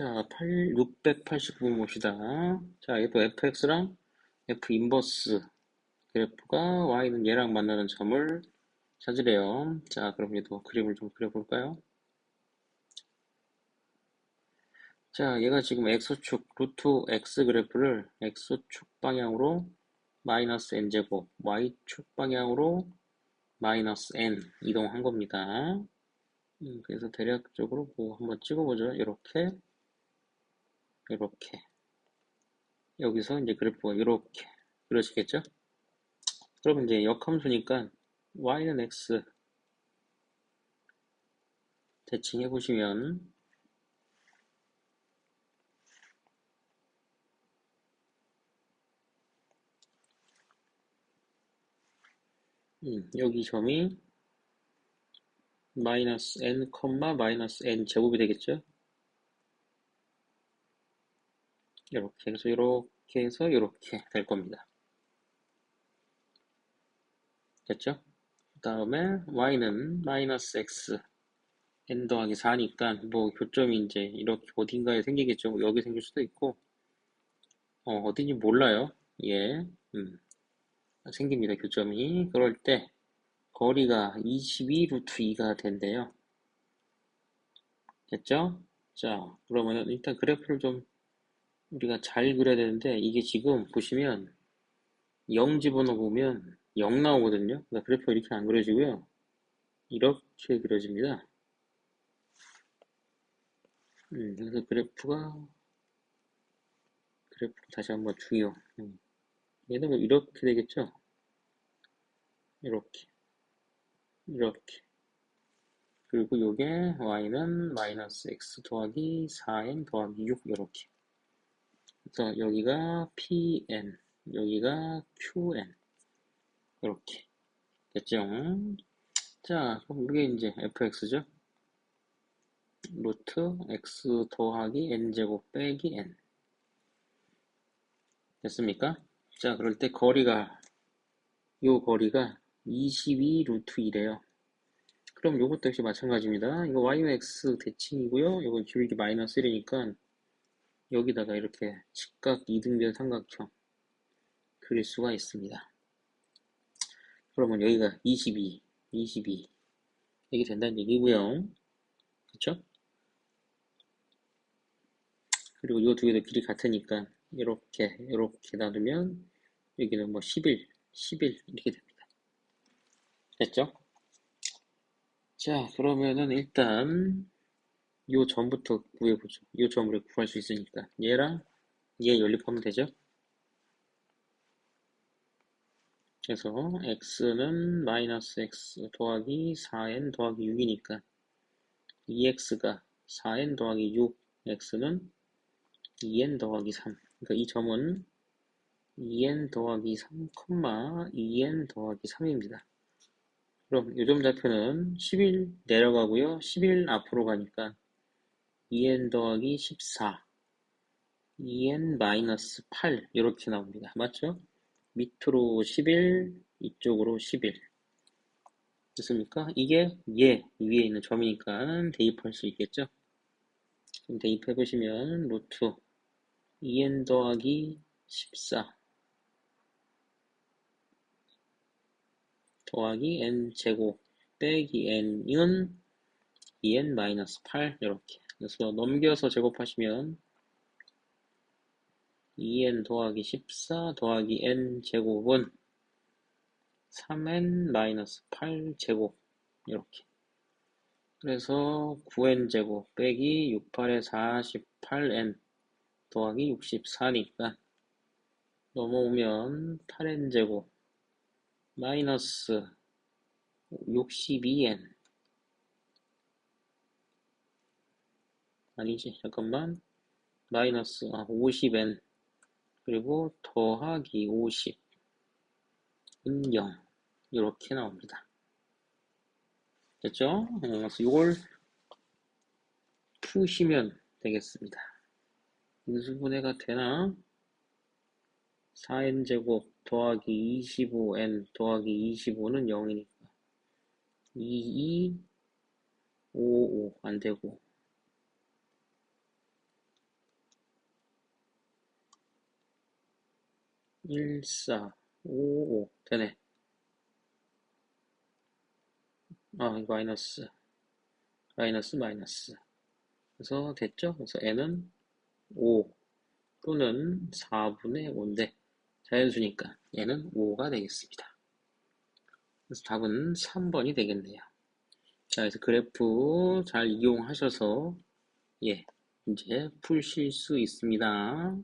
자, 8, 689번 봅시다. 자, 이것도 fx랑 f 인버스 그래프가 y는 얘랑 만나는 점을 찾으래요. 자, 그럼 얘도 그림을 좀 그려볼까요? 자, 얘가 지금 x축, 루트 x 그래프를 x축 방향으로 마이너스 n제곱, y축 방향으로 마이너스 n 이동한 겁니다. 음, 그래서 대략적으로 뭐 한번 찍어보죠. 이렇게, 이렇게. 여기서 이제 그래프가 이렇게 그러시겠죠? 그러면 이제 역함수니까 y는 x 대칭 해 보시면 음, 여기 점이 마이너스 n, 마이너스 n 제곱이 되겠죠? 이렇게 해서 이렇게 해서 이렇게 될 겁니다. 됐죠? 그 다음에 y는 마이너스 x n 더하기 4니까 뭐 교점이 이제 이렇게 어딘가에 생기겠죠. 여기 생길 수도 있고 어, 어딘지 몰라요. 예, 음, 생깁니다. 교점이. 그럴 때 거리가 22 루트 2가 된대요. 됐죠? 자, 그러면은 일단 그래프를 좀 우리가 잘 그려야 되는데 이게 지금 보시면 0 집어넣어 보면 0 나오거든요. 그러니까 그래프가 이렇게 안 그려지고요. 이렇게 그려집니다. 음, 그래서 그래프가 그래프 다시 한번 주요. 음. 얘는 뭐 이렇게 되겠죠? 이렇게 이렇게 그리고 요게 y는 마이너스 x 더하기 4n 더하기 6 이렇게 그래서 여기가 pn 여기가 qn 이렇게 됐죠? 자 그럼 이게 이제 fx죠? 루트 x 더하기 n제곱 빼기 n 됐습니까? 자 그럴 때 거리가 요 거리가 22 루트 2래요. 그럼 요것도 역시 마찬가지입니다. 이거 y는 x 대칭이고요. 이건 기울기 마이너스 1이니까 여기다가 이렇게 직각 이등변 삼각형 그릴 수가 있습니다. 그러면 여기가 22, 22 이게 된다는 얘기고요. 그렇죠? 그리고 이 두 개도 길이 같으니까 이렇게 이렇게 놔두면 여기는 뭐 11, 11 이렇게 됩니다. 됐죠? 자 그러면은 일단 요 점부터 구해보죠. 요 점을 구할 수 있으니까 얘랑 얘 연립하면 되죠? 그래서 x는 마이너스 x 더하기 4n 더하기 6이니까 2x가 4n 더하기 6 x는 2n 더하기 3 그러니까 이 점은 2n 더하기 3, 2n 더하기 3입니다. 그럼 요점 좌표는 11 내려가고요. 11 앞으로 가니까 2n 더하기 14 2n 마이너스 8 이렇게 나옵니다. 맞죠? 밑으로 11 이쪽으로 11 됐습니까? 이게 얘 위에 있는 점이니까 대입할 수 있겠죠? 그럼 대입해 보시면 루트 2n 더하기 14 더하기 n제곱 빼기 n은 2n 마이너스 8 이렇게 그래서 넘겨서 제곱하시면 2n 더하기 14 더하기 n 제곱은 3n 마이너스 8 제곱 이렇게. 그래서 9n 제곱 빼기 6, 8에 48n 더하기 64니까 넘어오면 8n제곱 마이너스 62n 아니지? 잠깐만. 마이너스 아, 50n 그리고 더하기 50 은 0 이렇게 나옵니다. 됐죠? 어, 그래서 이걸 푸시면 되겠습니다. 인수분해가 되나? 4n제곱 더하기 25n 더하기 25는 0이니까. 22, 55 안되고 1, 4, 5, 5 되네. 아, 마이너스, 마이너스, 마이너스. 그래서 됐죠? 그래서 n은 5 또는 4분의 5인데 자연수니까 얘는 5가 되겠습니다. 그래서 답은 3번이 되겠네요. 자, 그래서 그래프 잘 이용하셔서 예, 이제 푸실 수 있습니다.